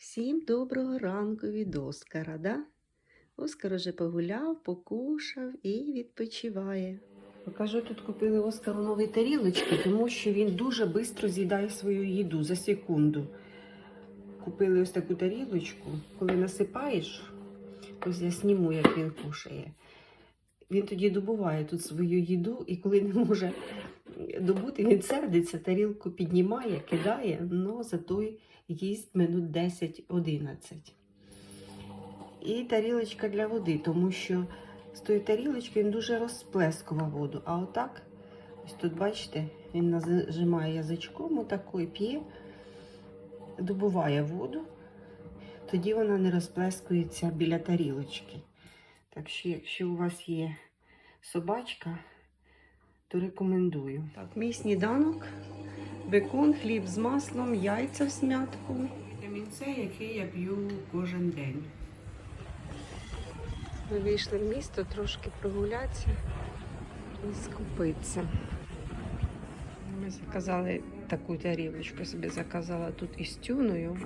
Всім доброго ранку від Оскара, да? Оскар уже погуляв, покушав і відпочиває. Покажу, тут купили Оскару нові тарілочки, тому що він дуже швидко з'їдає свою їду за секунду. Купили ось таку тарілочку, коли насипаєш, ось я сніму, як він кушає. Він тоді добуває тут свою їду, і коли не може добути, він сердиться, тарілку піднімає, кидає, але зато їсть минут 10-11. І тарілочка для води, тому що з тої тарілочки він дуже розплескував воду. А отак, ось тут, бачите, він нажимає язичком, отако і п'є, добуває воду, тоді вона не розплескується біля тарілочки. Так що, якщо у вас є собачка, то рекомендую. Так, мій сніданок, бекон, хліб з маслом, яйця в смятку. Вітамін С, який я п'ю кожен день. Ми вийшли в місто трошки прогулятися і скупитися. Ми заказали таку тарілочку, собі заказала тут із тюною.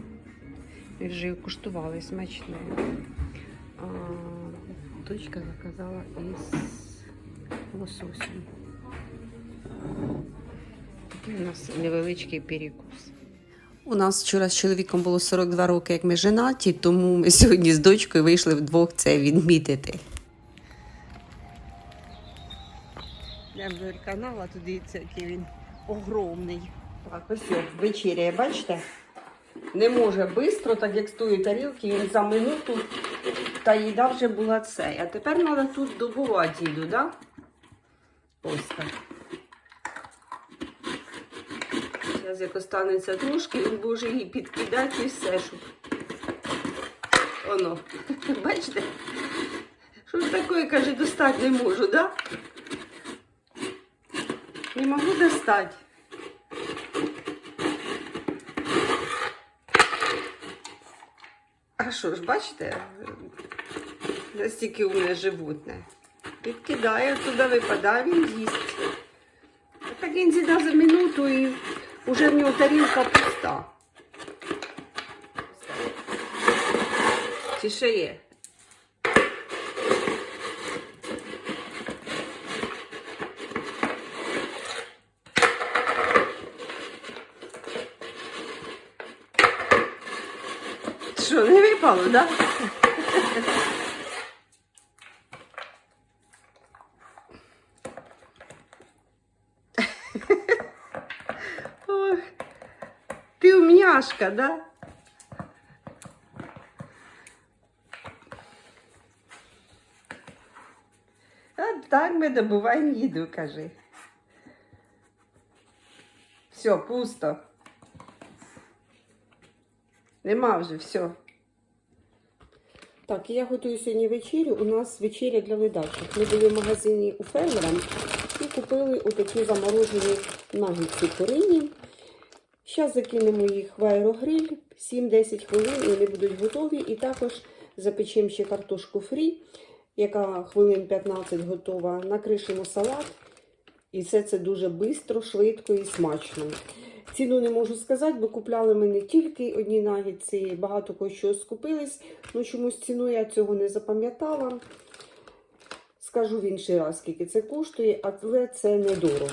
Ми вже її куштували смачною. А дочка заказала із лососем. Такий у нас невеличкий перекус. У нас вчора з чоловіком було 42 роки, як ми женаті, тому ми сьогодні з дочкою вийшли вдвох це відмітити. Йдемо до канала, тут дивіться, який він огромний. Так, ось о, вечеря, бачите? Не може швидко, так як з тої тарілки, він за минуту та їда вже була це. А тепер треба тут добувати їду? Да? Ось так. Зараз як останеться трошки, він може її підкидати і все, щоб. Оно. Бачите? Що ж такое, каже, достати не можу, да? Не можу достати. А що ж, бачите? Настільки умне животне. Підкидає, туди випадає, він їсть. Так він з'їдав за минуту і вже в нього тарілка пуста. Чи ще є? Так? Да? Ти умняшка, да? А так ми добуваємо їду, кажи. Все, пусто. Нема вже, все. Так, я готую сьогодні вечерю. У нас вечеря для ледачок. Ми були в магазині у фермера і купили отакі заморожені нагідці курині. Зараз закинемо їх в аерогриль 7-10 хвилин і вони будуть готові. І також запечемо ще картошку фрі, яка хвилин 15 готова. Накришимо салат. І все це дуже швидко, швидко і смачно. Ціну не можу сказати, бо купляли ми не тільки одні нагідці, багато кого що скупились. Ну чомусь ціну я цього не запам'ятала. Скажу в інший раз, скільки це коштує, але це недорого.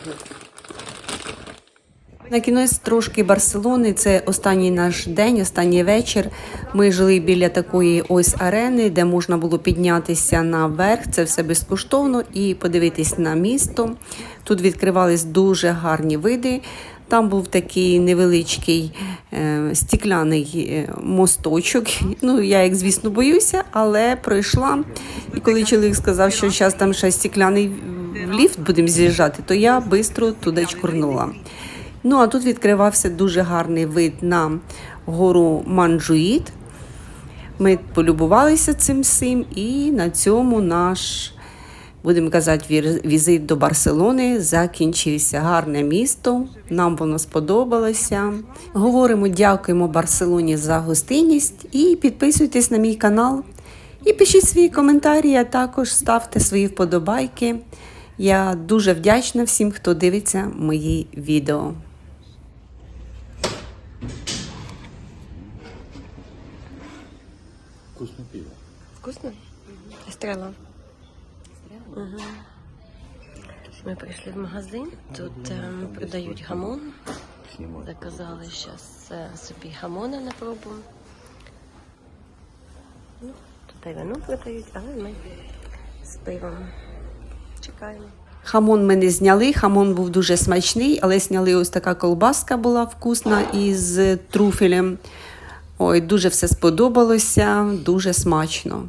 На кінець трошки Барселони. Це останній наш день, останній вечір. Ми жили біля такої ось арени, де можна було піднятися наверх. Це все безкоштовно і подивитись на місто. Тут відкривались дуже гарні види. Там був такий невеличкий е, стікляний е, мосточок. Ну, я, як звісно, боюся, але пройшла. І коли чоловік сказав, що зараз там ще стікляний ліфт будемо з'їжджати, то я швидко туди чкурнула. Ну, а тут відкривався дуже гарний вид на гору Манджуїт. Ми полюбувалися цим всім, і на цьому наш, будемо казати, візит до Барселони закінчився. Гарне місто, нам воно сподобалося. Говоримо, дякуємо Барселоні за гостинність і підписуйтесь на мій канал. І пишіть свої коментарі, а також ставте свої вподобайки. Я дуже вдячна всім, хто дивиться мої відео. Вкусне пиво. Вкусно? Стрела. Угу. Ми прийшли в магазин, тут ем, продають гамон. Заказали зараз собі гамона на пробу. Ну, тут і вино продають, але ми з пивом. Чекаємо. Хамон ми не зняли, хамон був дуже смачний, але зняли ось така колбаска була вкусна із труфелем. Ой, дуже все сподобалося, дуже смачно.